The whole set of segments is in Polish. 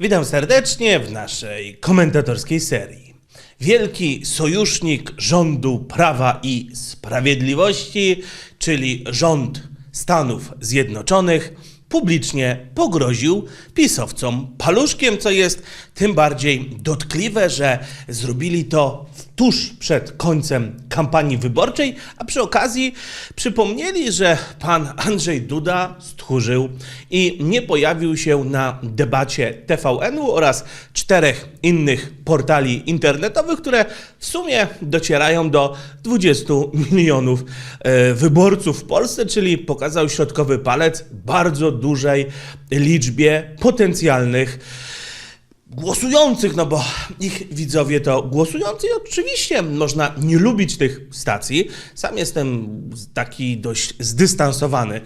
Witam serdecznie w naszej komentatorskiej serii. Wielki sojusznik rządu Prawa i Sprawiedliwości, czyli rząd Stanów Zjednoczonych, publicznie pogroził pisowcom paluszkiem, co jest tym bardziej dotkliwe, że zrobili to tuż przed końcem kampanii wyborczej, a przy okazji przypomnieli, że pan Andrzej Duda stchórzył i nie pojawił się na debacie TVN-u oraz czterech innych portali internetowych, które w sumie docierają do 20 milionów e, wyborców w Polsce, czyli pokazał środkowy palec bardzo dużej liczbie potencjalnych głosujących, no bo ich widzowie to głosujący i oczywiście można nie lubić tych stacji. Sam jestem taki dość zdystansowany,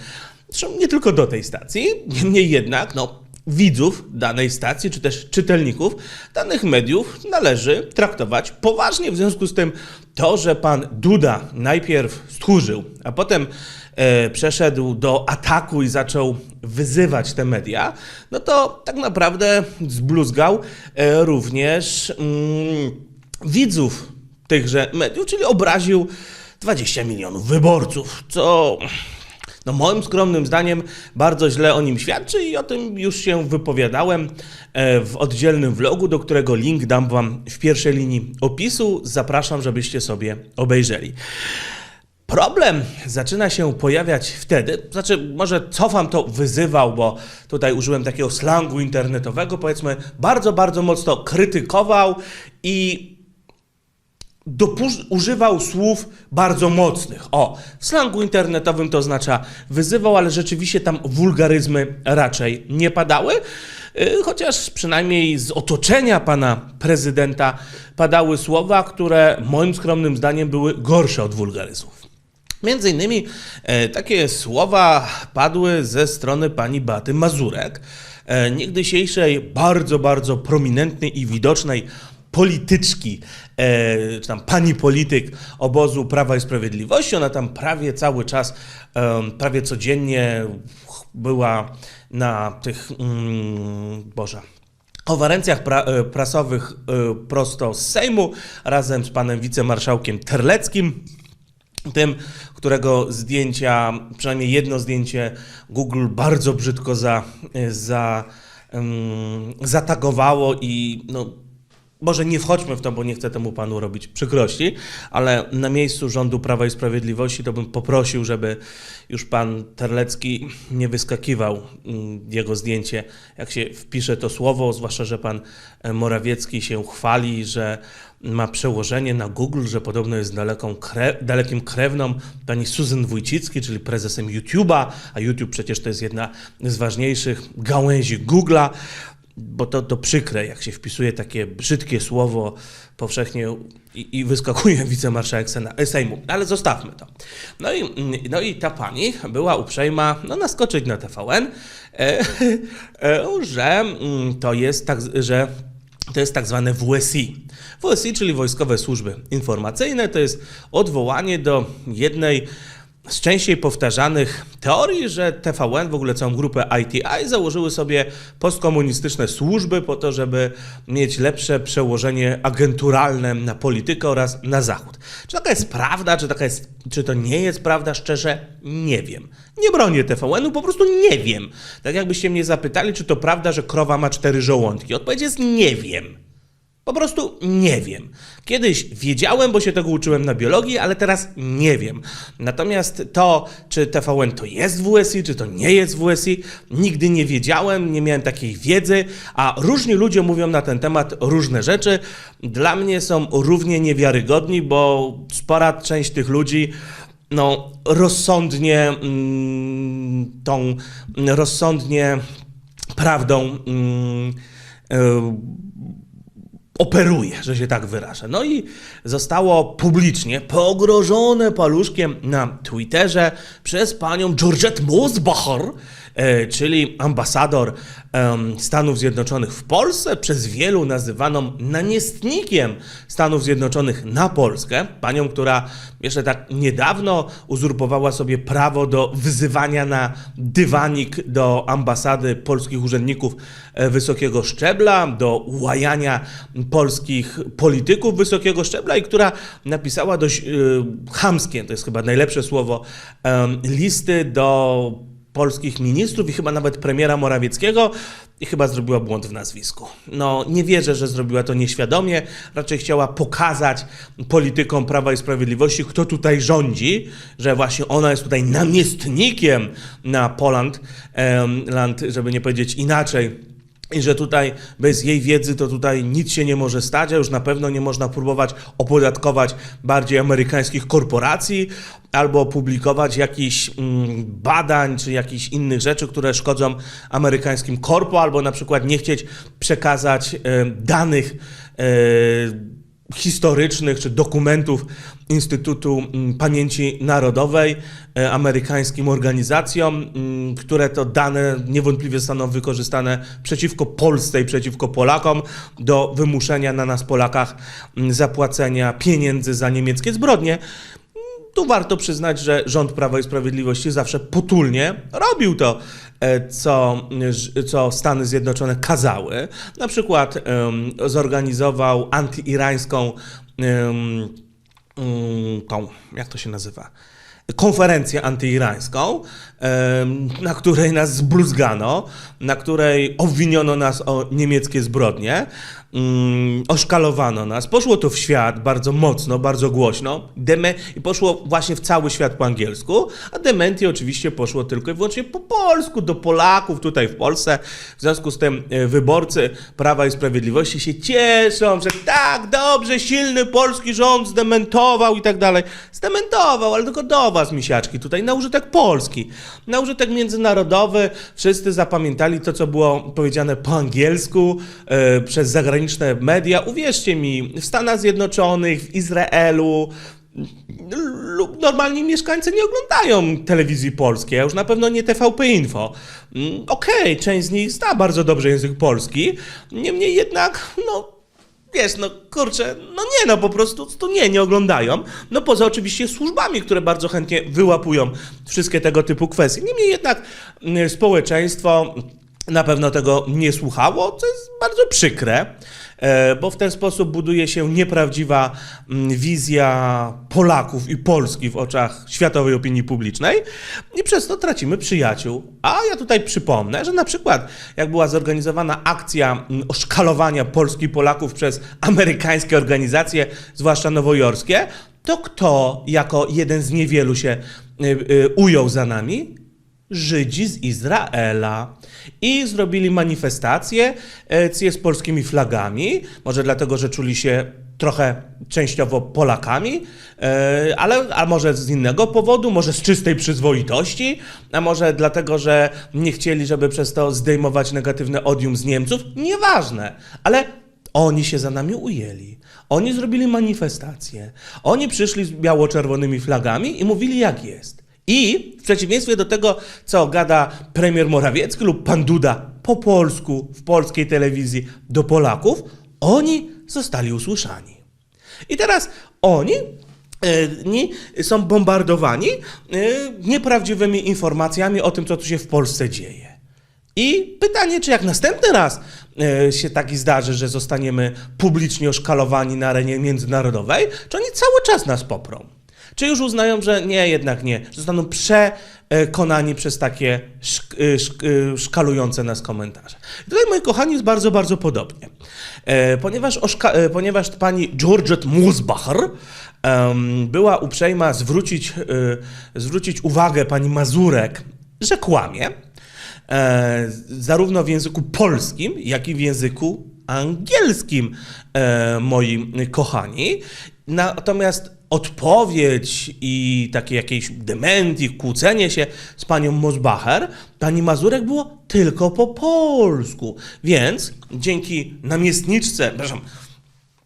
zresztą nie tylko do tej stacji, niemniej jednak, no widzów danej stacji, czy też czytelników danych mediów należy traktować poważnie. W związku z tym to, że pan Duda najpierw stchórzył, a potem przeszedł do ataku i zaczął wyzywać te media, no to tak naprawdę zbluzgał e, również mm, widzów tychże mediów, czyli obraził 20 milionów wyborców, co no moim skromnym zdaniem bardzo źle o nim świadczy i o tym już się wypowiadałem e, w oddzielnym vlogu, do którego link dam wam w pierwszej linii opisu. Zapraszam, żebyście sobie obejrzeli. Problem zaczyna się pojawiać wtedy, znaczy może cofam to wyzywał, bo tutaj użyłem takiego slangu internetowego, powiedzmy bardzo, bardzo mocno krytykował i używał słów bardzo mocnych. O, w slangu internetowym to oznacza wyzywał, ale rzeczywiście tam wulgaryzmy raczej nie padały. Yy, Chociaż przynajmniej z otoczenia pana prezydenta padały słowa, które moim skromnym zdaniem były gorsze od wulgaryzmów. Między innymi e, takie słowa padły ze strony pani Baty Mazurek, e, niegdysiejszej bardzo, bardzo prominentnej i widocznej polityczki, e, czy tam pani polityk obozu Prawa i Sprawiedliwości. Ona tam prawie cały czas, prawie codziennie była na tych, mm, Boże, konferencjach pra, prasowych prosto z Sejmu razem z panem wicemarszałkiem Terleckim tym, którego zdjęcia, przynajmniej jedno zdjęcie Google bardzo brzydko za, za, um, zatagowało i no, może nie wchodźmy w to, bo nie chcę temu panu robić przykrości, ale na miejscu rządu Prawa i Sprawiedliwości to bym poprosił, żeby już pan Terlecki nie wyskakiwał mm, jego zdjęcie, jak się wpisze to słowo, zwłaszcza, że pan e, Morawiecki się chwali, że ma przełożenie na Google, że podobno jest daleką dalekim krewną pani Susan Wójcicki, czyli prezesem YouTube'a, a YouTube przecież to jest jedna z ważniejszych gałęzi Google'a bo to, to przykre, jak się wpisuje takie brzydkie słowo powszechnie i, i wyskakuje wicemarszałek Sena, e, Sejmu. Ale zostawmy to. No i, no i ta pani była uprzejma no, naskoczyć na TVN, e, e, że mm, to jest tak, że to jest tak zwane WSI. WSI, czyli Wojskowe Służby Informacyjne, to jest odwołanie do jednej z częściej powtarzanych teorii, że TVN, w ogóle całą grupę ITI, założyły sobie postkomunistyczne służby po to, żeby mieć lepsze przełożenie agenturalne na politykę oraz na Zachód. Czy taka jest prawda, czy, taka jest, czy to nie jest prawda? Szczerze nie wiem. Nie bronię TVN-u, po prostu nie wiem. Tak jakbyście mnie zapytali, czy to prawda, że krowa ma cztery żołądki. Odpowiedź jest nie wiem. Po prostu nie wiem. Kiedyś wiedziałem, bo się tego uczyłem na biologii, ale teraz nie wiem. Natomiast to, czy TVN to jest WSI, czy to nie jest WSI, nigdy nie wiedziałem, nie miałem takiej wiedzy, a różni ludzie mówią na ten temat różne rzeczy. Dla mnie są równie niewiarygodni, bo spora część tych ludzi no, rozsądnie mm, tą rozsądnie prawdą mm, y, operuje, że się tak wyrażę. No i zostało publicznie pogrożone paluszkiem na Twitterze przez panią Georgette Mosbacher, czyli ambasador Stanów Zjednoczonych w Polsce, przez wielu nazywaną namiestnikiem Stanów Zjednoczonych na Polskę, panią, która jeszcze tak niedawno uzurpowała sobie prawo do wyzywania na dywanik do ambasady polskich urzędników e, wysokiego szczebla, do łajania polskich polityków wysokiego szczebla i która napisała dość y, chamskie, to jest chyba najlepsze słowo, listy do polskich ministrów i chyba nawet premiera Morawieckiego i chyba zrobiła błąd w nazwisku. No, nie wierzę, że zrobiła to nieświadomie, raczej chciała pokazać politykom Prawa i Sprawiedliwości, kto tutaj rządzi, że właśnie ona jest tutaj namiestnikiem na Poland, land, żeby nie powiedzieć inaczej, i że tutaj bez jej wiedzy to tutaj nic się nie może stać, a już na pewno nie można próbować opodatkować bardziej amerykańskich korporacji albo publikować jakichś mm, badań czy jakichś innych rzeczy, które szkodzą amerykańskim korpo, albo na przykład nie chcieć przekazać e, danych e, historycznych czy dokumentów Instytutu mm, Pamięci Narodowej e, amerykańskim organizacjom, mm, które to dane niewątpliwie zostaną wykorzystane przeciwko Polsce i przeciwko Polakom do wymuszenia na nas Polakach mm, zapłacenia pieniędzy za niemieckie zbrodnie. Tu warto przyznać, że rząd Prawa i Sprawiedliwości zawsze potulnie robił to, co, co Stany Zjednoczone kazały. Na przykład zorganizował antyirańską mm, tą, jak to się nazywa? konferencję antyirańską, na której nas zbluzgano, na której obwiniono nas o niemieckie zbrodnie, mm, oszkalowano nas. Poszło to w świat bardzo mocno, bardzo głośno Deme i poszło właśnie w cały świat po angielsku, a Dementi oczywiście poszło tylko i wyłącznie po polsku, do Polaków tutaj w Polsce. W związku z tym e, wyborcy Prawa i Sprawiedliwości się cieszą, że tak, dobrze, silny polski rząd zdementował i tak dalej. Zdementował, ale tylko do was, misiaczki, tutaj na użytek polski. Na użytek międzynarodowy wszyscy zapamiętali to, co było powiedziane po angielsku e, przez zagraniczne media. Uwierzcie mi, w Stanach Zjednoczonych, w Izraelu, lub normalni mieszkańcy nie oglądają telewizji polskiej, a już na pewno nie TVP Info. Mm, Okej, część z nich zna bardzo dobrze język polski, niemniej jednak, no Wiesz, no kurczę, no nie, no po prostu to nie, nie oglądają. No poza oczywiście służbami, które bardzo chętnie wyłapują wszystkie tego typu kwestie. Niemniej jednak mm, społeczeństwo na pewno tego nie słuchało, co jest bardzo przykre, e, bo w ten sposób buduje się nieprawdziwa mm, wizja Polaków i Polski w oczach światowej opinii publicznej i przez to tracimy przyjaciół. A ja tutaj przypomnę, że na przykład jak była zorganizowana akcja mm, oszkalowania Polski i Polaków przez amerykańskie organizacje, zwłaszcza nowojorskie, to kto jako jeden z niewielu się y, y, ujął za nami? Żydzi z Izraela. I zrobili manifestację e, z polskimi flagami, może dlatego, że czuli się trochę częściowo Polakami, e, ale a może z innego powodu, może z czystej przyzwoitości, a może dlatego, że nie chcieli, żeby przez to zdejmować negatywne odium z Niemców. Nieważne, ale oni się za nami ujęli. Oni zrobili manifestację. Oni przyszli z biało-czerwonymi flagami i mówili, jak jest. I w przeciwieństwie do tego, co gada premier Morawiecki lub pan Duda po polsku w polskiej telewizji do Polaków, oni zostali usłyszani. I teraz oni e, są bombardowani e, nieprawdziwymi informacjami o tym, co tu się w Polsce dzieje. I pytanie, czy jak następny raz e, się taki zdarzy, że zostaniemy publicznie oszkalowani na arenie międzynarodowej, czy oni cały czas nas poprą? Czy już uznają, że nie, jednak nie, zostaną przekonani przez takie szk- e, szk- e, szkalujące nas komentarze? I tutaj, moi kochani, jest bardzo, bardzo podobnie. E, Ponieważ, e, ponieważ pani Georgette Musbacher była uprzejma zwrócić, e, zwrócić uwagę pani Mazurek, że kłamie, zarówno w języku polskim, jak i w języku angielskim, moi kochani. Natomiast odpowiedź i takie jakieś dementi, kłócenie się z panią Mosbacher, pani Mazurek było tylko po polsku. Więc dzięki namiestniczce, przepraszam,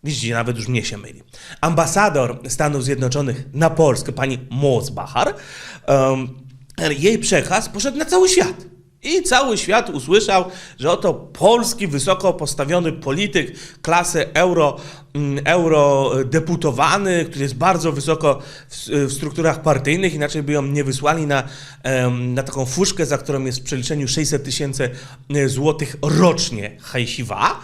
Widzicie, nawet już mnie się myli. Ambasador Stanów Zjednoczonych na Polskę, pani Mosbachar, um, jej przekaz poszedł na cały świat. I cały świat usłyszał, że oto polski wysoko postawiony polityk klasy euro, eurodeputowany, który jest bardzo wysoko w, w strukturach partyjnych, inaczej by ją nie wysłali na, na taką fuszkę, za którą jest w przeliczeniu 600 tysięcy e, złotych rocznie. Hajsiwa.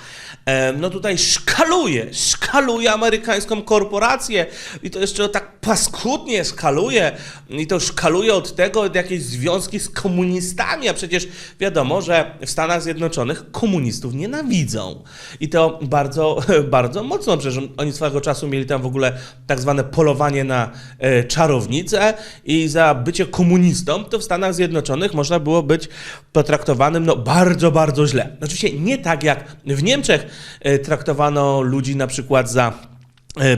Em, No tutaj szkaluje, szkaluje amerykańską korporację i to jeszcze tak paskudnie szkaluje. I to szkaluje od tego od jakieś związki z komunistami, a przecież wiadomo, że w Stanach Zjednoczonych komunistów nienawidzą. I to bardzo, bardzo mocno, przecież oni swego czasu mieli tam w ogóle tak zwane polowanie na e, czarownicę i za bycie komunistą to w Stanach Zjednoczonych można było być potraktowanym no bardzo, bardzo źle. Oczywiście nie tak jak w Niemczech e, traktowano ludzi na przykład za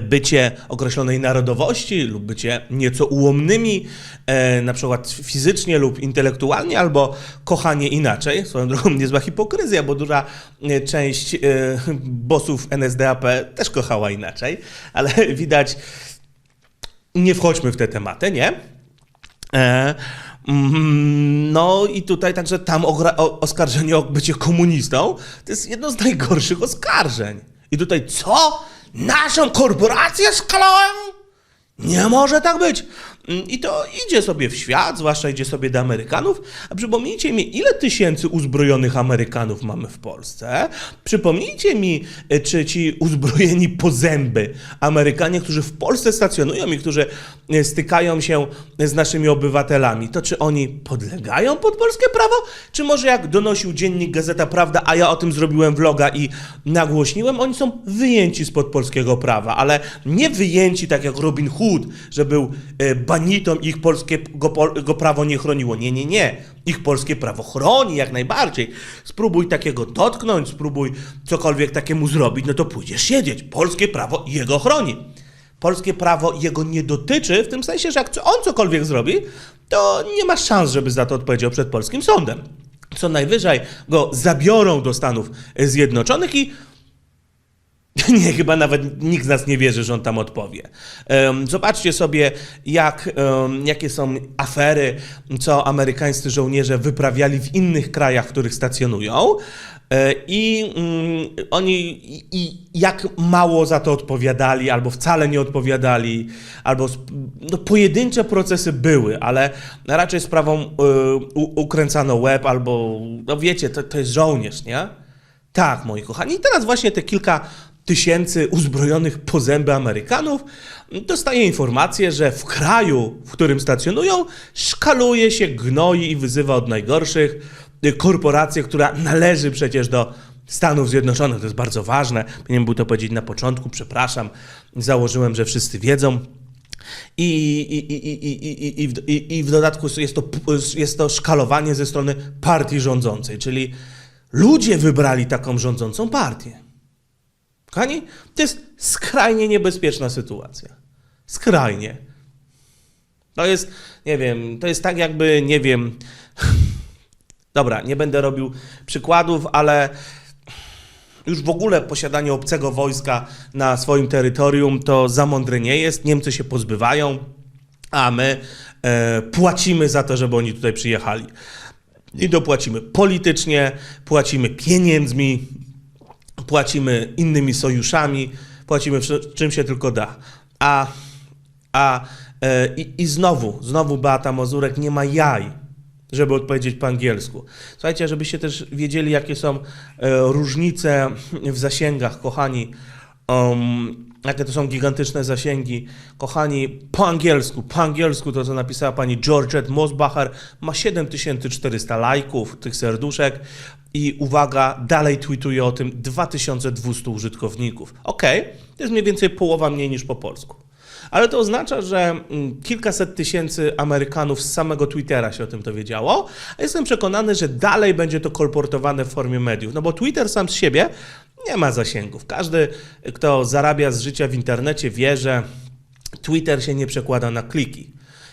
bycie określonej narodowości lub bycie nieco ułomnymi, e, na przykład fizycznie lub intelektualnie, albo kochanie inaczej. Swoją drogą niezła hipokryzja, bo duża e, część e, bossów NSDAP też kochała inaczej, ale widać, nie wchodźmy w te tematy, nie? E, mm, no i tutaj także tam oskarżenie o bycie komunistą to jest jedno z najgorszych oskarżeń. I tutaj co? Naszą korporację skalają? Nie może tak być. Mm, I to idzie sobie w świat, zwłaszcza idzie sobie do Amerykanów. A przypomnijcie mi, ile tysięcy uzbrojonych Amerykanów mamy w Polsce? Przypomnijcie mi, e, czy ci uzbrojeni po zęby Amerykanie, którzy w Polsce stacjonują i którzy e, stykają się z naszymi obywatelami, to czy oni podlegają pod polskie prawo? Czy może jak donosił dziennik Gazeta Prawda, a ja o tym zrobiłem vloga i nagłośniłem, oni są wyjęci spod polskiego prawa, ale nie wyjęci tak jak Robin Hood, że był e, banitą i ich polskie go, pol- go prawo nie chroniło. Nie, nie, nie. Ich polskie prawo chroni jak najbardziej. Spróbuj takiego dotknąć, spróbuj cokolwiek takiemu zrobić, no to pójdziesz siedzieć. Polskie prawo jego chroni. Polskie prawo jego nie dotyczy, w tym sensie, że jak on cokolwiek zrobi, to nie ma szans, żeby za to odpowiedział przed polskim sądem. Co najwyżej go zabiorą do Stanów Zjednoczonych i nie, chyba nawet nikt z nas nie wierzy, że on tam odpowie. Zobaczcie sobie, jak, jakie są afery, co amerykańscy żołnierze wyprawiali w innych krajach, w których stacjonują. E, I mm, oni i, jak mało za to odpowiadali, albo wcale nie odpowiadali, albo no, pojedyncze procesy były, ale raczej sprawą u- ukręcano łeb, albo no wiecie, to, to jest żołnierz, nie? Tak, moi kochani. I teraz właśnie te kilka tysięcy uzbrojonych po zęby Amerykanów dostaje informację, że w kraju, w którym stacjonują, szkaluje się, gnoi i wyzywa od najgorszych korporację, która należy przecież do Stanów Zjednoczonych. To jest bardzo ważne. Powinienem był to powiedzieć na początku, przepraszam. Założyłem, że wszyscy wiedzą. I, i, i, i, i, I w dodatku jest to, jest to szkalowanie ze strony partii rządzącej, czyli ludzie wybrali taką rządzącą partię. Kochani, to jest skrajnie niebezpieczna sytuacja. Skrajnie. To jest, nie wiem, to jest tak jakby, nie wiem. Dobra, nie będę robił przykładów, ale już w ogóle posiadanie obcego wojska na swoim terytorium to za mądre nie jest. Niemcy się pozbywają, a my e, płacimy za to, żeby oni tutaj przyjechali. I dopłacimy politycznie, płacimy pieniędzmi, płacimy innymi sojuszami, płacimy czym się tylko da. A, a e, i, i znowu, znowu Beata Mazurek nie ma jaj, żeby odpowiedzieć po angielsku. Słuchajcie, żebyście też wiedzieli, jakie są e, różnice w zasięgach, kochani. Um, jakie to są gigantyczne zasięgi. Kochani, po angielsku, po angielsku to, co napisała pani Georgette Mosbacher, ma 7400 lajków, tych serduszek i uwaga, dalej tweetuje o tym 2200 użytkowników. Okej, to jest mniej więcej połowa mniej niż po polsku. Ale to oznacza, że mm, kilkaset tysięcy Amerykanów z samego Twittera się o tym dowiedziało, a jestem przekonany, że dalej będzie to kolportowane w formie mediów. No bo Twitter sam z siebie nie ma zasięgów. Każdy, kto zarabia z życia w internecie, wie, że Twitter się nie przekłada na kliki.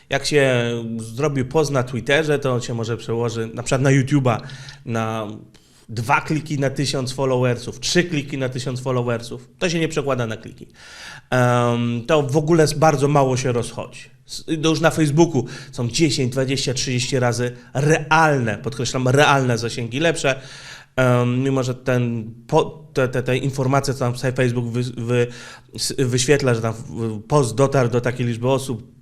Jak się zrobi post na Twitterze, to on się może przełoży na przykład na YouTube'a na dwa kliki na tysiąc followersów, trzy kliki na tysiąc followersów, to się nie przekłada na kliki. Em, to w ogóle bardzo mało się rozchodzi. To już na Facebooku są 10, 20, 30 razy realne, podkreślam, realne zasięgi lepsze. Em, mimo, że ten, po, te, te, te informacje, co tam Facebook wy, wy, wyświetla, że tam post dotarł do takiej liczby osób,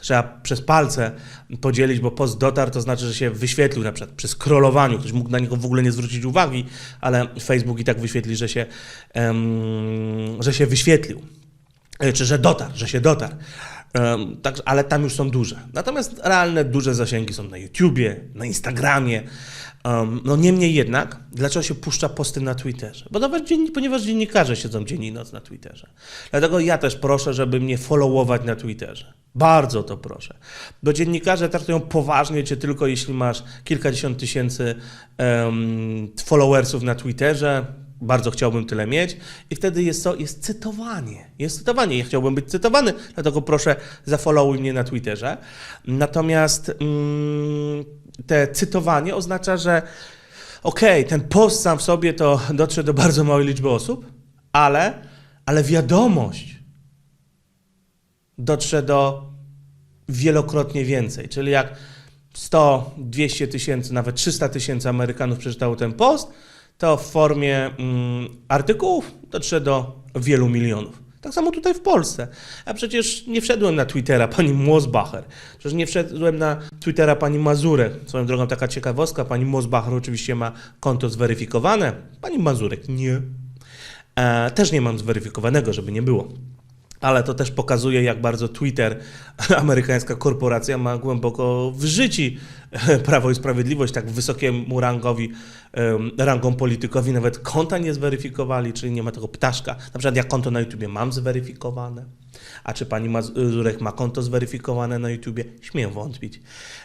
trzeba przez palce podzielić, bo post dotarł, to znaczy, że się wyświetlił na przykład przy scrollowaniu, ktoś mógł na niego w ogóle nie zwrócić uwagi, ale Facebook i tak wyświetli, że się, em, że się wyświetlił, E, czy że dotarł, że się dotarł. Em, tak, ale tam już są duże. Natomiast realne, duże zasięgi są na YouTubie, na Instagramie. Um, no niemniej jednak, dlaczego się puszcza posty na Twitterze? Bo nawet dzienni, ponieważ dziennikarze siedzą dzień i noc na Twitterze. Dlatego ja też proszę, żeby mnie followować na Twitterze. Bardzo to proszę. Bo dziennikarze traktują poważnie cię tylko jeśli masz kilkadziesiąt tysięcy em, followersów na Twitterze. Bardzo chciałbym tyle mieć. I wtedy jest co? Jest cytowanie. Jest cytowanie. Ja chciałbym być cytowany, dlatego proszę zafollowuj mnie na Twitterze. Natomiast mm, te cytowanie oznacza, że okej, ten post sam w sobie to dotrze do bardzo małej liczby osób, ale, ale wiadomość dotrze do wielokrotnie więcej. Czyli jak 100, 200 tysięcy, nawet 300 tysięcy Amerykanów przeczytało ten post, to w formie mm, artykułów dotrze do wielu milionów. Tak samo tutaj w Polsce. Ja przecież nie wszedłem na Twittera pani Mosbacher, przecież nie wszedłem na Twittera pani Mazurek. Swoją drogą taka ciekawostka, pani Mosbacher oczywiście ma konto zweryfikowane, pani Mazurek nie. E, też nie mam zweryfikowanego, żeby nie było. Ale to też pokazuje, jak bardzo Twitter, amerykańska korporacja, ma głęboko w życiu Prawo i Sprawiedliwość, tak wysokiemu rangowi, rangą politykowi nawet konta nie zweryfikowali, czyli nie ma tego ptaszka. Na przykład ja konto na YouTubie mam zweryfikowane, a czy pani Mazurek ma konto zweryfikowane na YouTubie? Śmiem wątpić.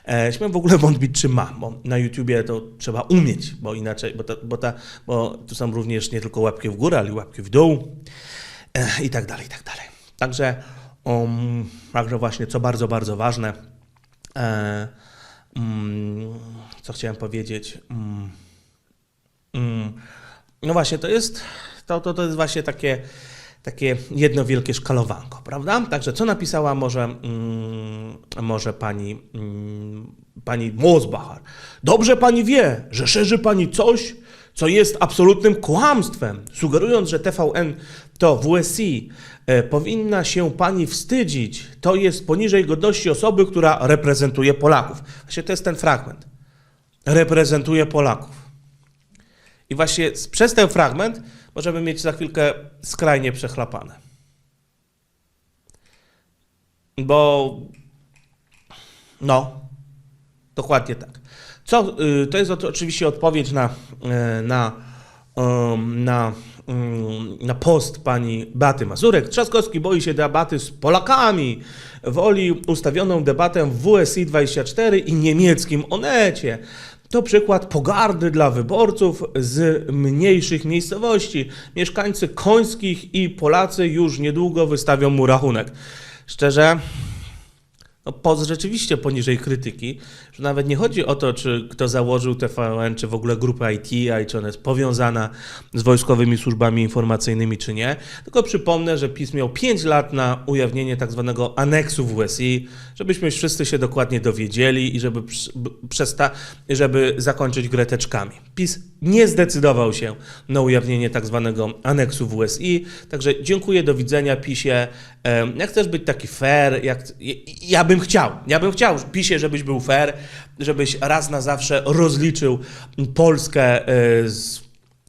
E, śmiem w ogóle wątpić, czy ma, bo na YouTubie to trzeba umieć, bo inaczej, bo, ta, bo, ta, bo tu są również nie tylko łapki w górę, ale i łapki w dół e, i tak dalej, i tak dalej. Także, um, także właśnie, co bardzo, bardzo ważne, e, mm, co chciałem powiedzieć, mm, mm, no właśnie, to jest, to, to, to jest właśnie takie, takie jedno wielkie szkalowanko, prawda? Także co napisała może, może pani, pani Mosbachar? Dobrze pani wie, że szerzy pani coś, co jest absolutnym kłamstwem, sugerując, że TVN to WSI. E, powinna się pani wstydzić. To jest poniżej godności osoby, która reprezentuje Polaków. Właśnie to jest ten fragment. Reprezentuje Polaków. I właśnie przez ten fragment możemy mieć za chwilkę skrajnie przechlapane. Bo no, dokładnie tak. Co, y, to jest oczywiście odpowiedź na, y, na, na, na post pani Baty Mazurek. Trzaskowski boi się debaty z Polakami. Woli ustawioną debatę w WSI 24 i niemieckim Onecie. To przykład pogardy dla wyborców z mniejszych miejscowości. Mieszkańcy Końskich i Polacy już niedługo wystawią mu rachunek. Szczerze, no, post rzeczywiście poniżej krytyki, że nawet nie chodzi o to, czy kto założył TVN, czy w ogóle grupę IT, a i czy ona jest powiązana z wojskowymi służbami informacyjninymi, czy nie. Tylko przypomnę, że PiS miał 5 lat na ujawnienie tak zwanego aneksu WSI, żebyśmy wszyscy się dokładnie dowiedzieli i żeby, przesta- żeby zakończyć grę teczkami. PiS nie zdecydował się na ujawnienie tak zwanego aneksu WSI, także dziękuję, do widzenia PiSie. Jak chcesz być taki fair, jak, ja- ja bym chciał, ja bym chciał, PiSie, żebyś był fair, żebyś raz na zawsze rozliczył Polskę e, z,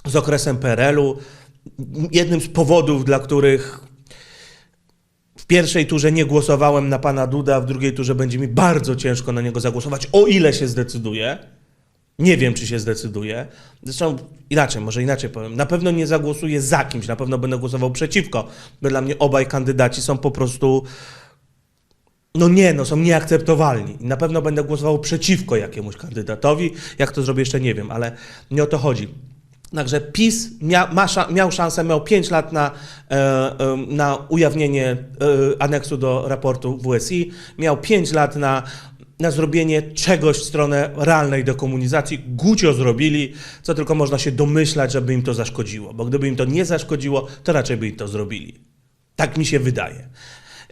z okresem PRL-u. Jednym z powodów, dla których w pierwszej turze nie głosowałem na pana Duda, w drugiej turze będzie mi bardzo ciężko na niego zagłosować, o ile się zdecyduje. Nie wiem, czy się zdecyduje. Zresztą inaczej, może inaczej powiem. Na pewno nie zagłosuję za kimś, na pewno będę głosował przeciwko, bo dla mnie obaj kandydaci są po prostu. No nie, no są nieakceptowalni. Na pewno będę głosował przeciwko jakiemuś kandydatowi. Jak to zrobię, jeszcze nie wiem, ale nie o to chodzi. Także PiS mia, ma, miał szansę, miał 5 lat na, e, e, na ujawnienie e, aneksu do raportu WSI, miał 5 lat na na zrobienie czegoś w stronę realnej dekomunizacji. Gucio zrobili, co tylko można się domyślać, żeby im to zaszkodziło. Bo gdyby im to nie zaszkodziło, to raczej by im to zrobili. Tak mi się wydaje.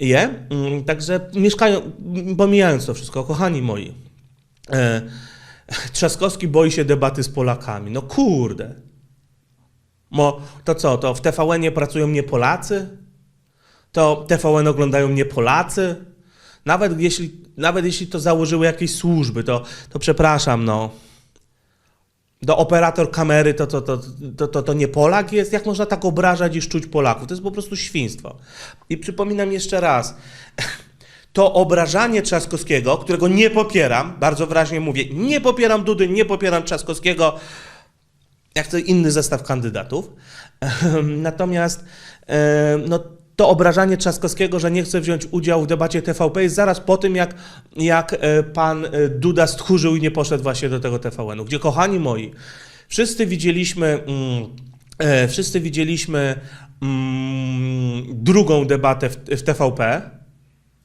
Je? Mm, Także mieszkają, pomijając to wszystko, kochani moi, e, Trzaskowski boi się debaty z Polakami. No kurde. Mo, to co, to w TVN-ie pracują nie Polacy? To TVN oglądają nie Polacy? Nawet jeśli, nawet jeśli to założyły jakieś służby, to, to przepraszam, no. Do operator kamery to, to, to, to, to, nie Polak jest? Jak można tak obrażać i szczuć Polaków? To jest po prostu świństwo. I przypominam jeszcze raz, to obrażanie Trzaskowskiego, którego nie popieram, bardzo wyraźnie mówię, nie popieram Dudy, nie popieram Trzaskowskiego, jak to inny zestaw kandydatów. Natomiast e, no, to obrażanie Trzaskowskiego, że nie chce wziąć udziału w debacie TVP jest zaraz po tym, jak, jak e, pan e, Duda stchórzył i nie poszedł właśnie do tego TVN-u, gdzie kochani moi, wszyscy widzieliśmy, mm, e, wszyscy widzieliśmy mm, drugą debatę w, w TVP,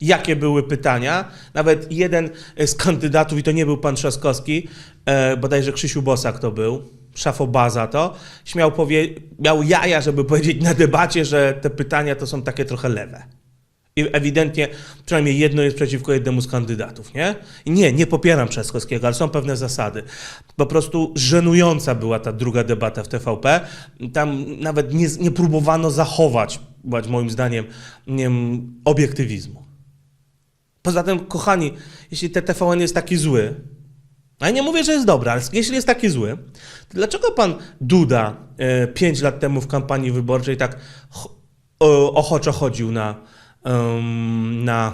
jakie były pytania. Nawet jeden z kandydatów, i to nie był pan Trzaskowski, e, bodajże Krzysiu Bosak to był, szafobaza to, śmiał powie- miał jaja, żeby powiedzieć na debacie, że te pytania to są takie trochę lewe. I ewidentnie przynajmniej jedno jest przeciwko jednemu z kandydatów, nie? I nie, nie popieram Trzaskowskiego, ale są pewne zasady. Po prostu żenująca była ta druga debata w TVP. Tam nawet nie, nie próbowano zachować, moim zdaniem, nie obiektywizmu. Poza tym, kochani, jeśli te TVN jest taki zły, ja nie mówię, że jest dobry, ale jeśli jest taki zły, to dlaczego pan Duda e, pięć lat temu w kampanii wyborczej tak ochoczo chodził na, na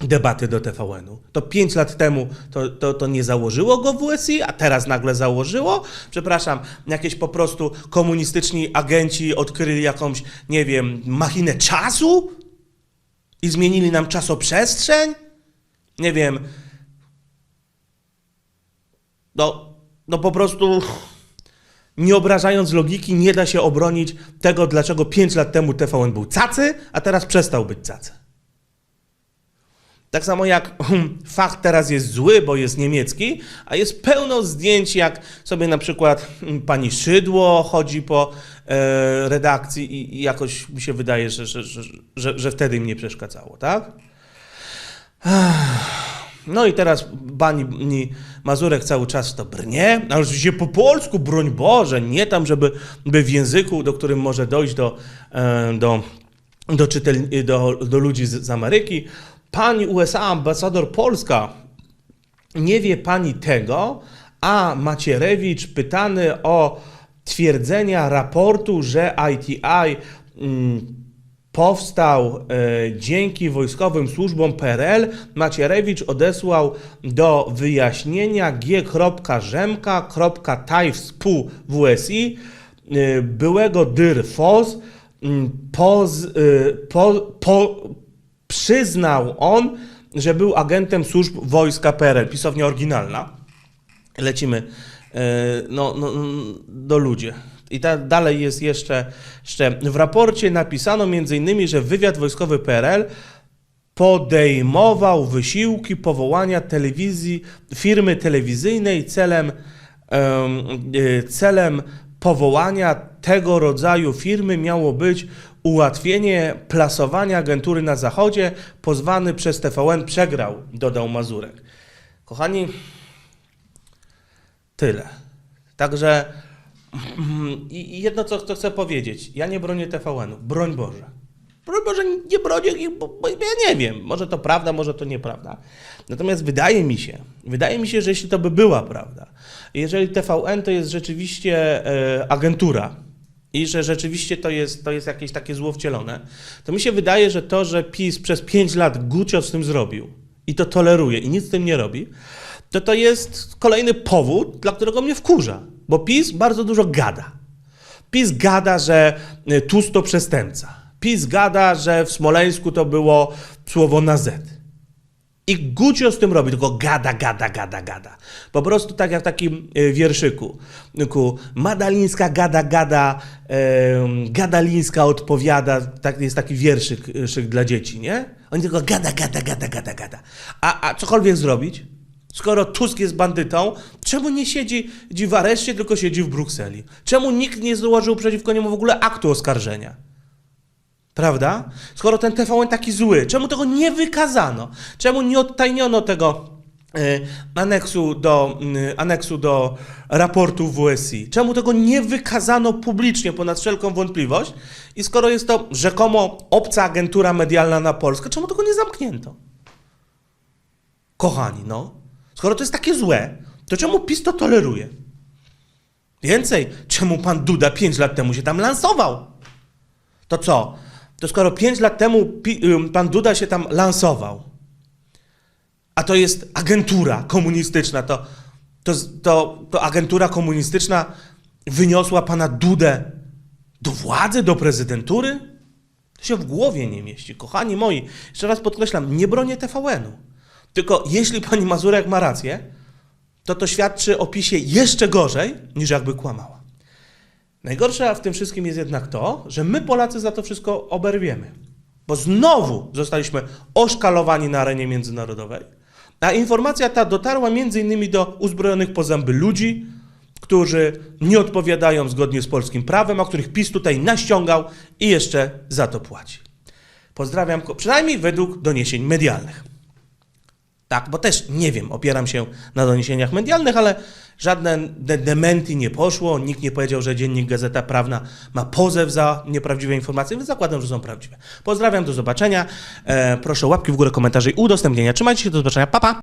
debaty do TVN-u? To pięć lat temu to, to, to nie założyło go WSI, a teraz nagle założyło? Przepraszam, jakieś po prostu komunistyczni agenci odkryli jakąś, nie wiem, machinę czasu? i zmienili nam czasoprzestrzeń? Nie wiem. No, no po prostu nie obrażając logiki, nie da się obronić tego, dlaczego 5 lat temu TVN był cacy, a teraz przestał być cacy. Tak samo jak hmm, fakt teraz jest zły, bo jest niemiecki, a jest pełno zdjęć, jak sobie na przykład hmm, pani Szydło chodzi po e, redakcji i, i jakoś mi się wydaje, że, że, że, że, że wtedy im nie przeszkadzało, tak? No i teraz pani Mazurek cały czas to brnie, ale oczywiście po polsku, broń Boże, nie tam, żeby by w języku, do którym może dojść do, e, do, do, czytel, do, do ludzi z, z Ameryki. Pani USA, ambasador Polska, nie wie pani tego, a Macierewicz pytany o twierdzenia raportu, że ITI mm, powstał e, dzięki wojskowym służbom PRL, Macierewicz odesłał do wyjaśnienia g.rzemka.tajwspu WSI e, byłego dyr FOS mm, poz, e, po, po, przyznał on, że był agentem służb wojska PRL. Pisownia oryginalna. Lecimy e, no, no, no, do ludzi. I ta, dalej jest jeszcze, jeszcze, w raporcie napisano m.in., że wywiad wojskowy PRL podejmował wysiłki powołania telewizji, firmy telewizyjnej celem, em, e, celem powołania tego rodzaju firmy miało być ułatwienie plasowania agentury na zachodzie. Pozwany przez TVN przegrał, dodał Mazurek. Kochani, tyle. Także i jedno, co, chcę powiedzieć. Ja nie bronię TVN-u. Broń Boże. Broń Boże, nie bronię ich, bo, bo ja nie wiem. Może to prawda, może to nieprawda. Natomiast wydaje mi się, wydaje mi się, że jeśli to by była prawda, jeżeli TVN to jest rzeczywiście e, agentura i że rzeczywiście to jest, to jest jakieś takie zło wcielone, to mi się wydaje, że to, że PiS przez 5 lat Gucio z tym zrobił i to toleruje i nic z tym nie robi, to to jest kolejny powód, dla którego mnie wkurza. Bo PiS bardzo dużo gada. PiS gada, że y, Tusk to przestępca. PiS gada, że w Smoleńsku to było słowo na Z. I Gucio z tym robi, tylko gada, gada, gada, gada. Po prostu tak jak w takim e, wierszyku. Ku, Madalińska gada, gada, em, Gadalińska odpowiada. Tak, jest taki wierszyk szyk dla dzieci, nie? Oni tylko gada, gada, gada, gada, gada. A, a cokolwiek zrobić? Skoro Tusk jest bandytą, czemu nie siedzi w areszcie, tylko siedzi w Brukseli? Czemu nikt nie złożył przeciwko niemu w ogóle aktu oskarżenia? Prawda? Skoro ten TVN taki zły, czemu tego nie wykazano? Czemu nie odtajniono tego e, aneksu do, y, aneksu do raportu WSI? Czemu tego nie wykazano publicznie ponad wszelką wątpliwość? I skoro jest to rzekomo obca agentura medialna na Polskę, czemu tego nie zamknięto? Kochani, no. Skoro to jest takie złe, to czemu PiS to toleruje? Więcej, czemu pan Duda 5 lat temu się tam lansował? To co? To skoro 5 lat temu pan Duda się tam lansował, a to jest agentura komunistyczna, to, to, to, to agentura komunistyczna wyniosła pana Dudę do władzy, do prezydentury? To się w głowie nie mieści. Kochani moi, jeszcze raz podkreślam, nie bronię TVN-u. Tylko jeśli pani Mazurek ma rację, to to świadczy o PiSie jeszcze gorzej, niż jakby kłamała. Najgorsze w tym wszystkim jest jednak to, że my Polacy za to wszystko oberwiemy. Bo znowu zostaliśmy oszkalowani na arenie międzynarodowej, a informacja ta dotarła innymi do uzbrojonych po zęby ludzi, którzy nie odpowiadają zgodnie z polskim prawem, a których PiS tutaj naściągał i jeszcze za to płaci. Pozdrawiam, przynajmniej według doniesień medialnych. Tak, bo też nie wiem, opieram się na doniesieniach medialnych, ale żadne de- dementi nie poszło, nikt nie powiedział, że dziennik Gazeta Prawna ma pozew za nieprawdziwe informacje, więc zakładam, że są prawdziwe. Pozdrawiam, do zobaczenia. E, proszę o łapki w górę, komentarze i udostępnienia. Trzymajcie się, do zobaczenia, pa pa!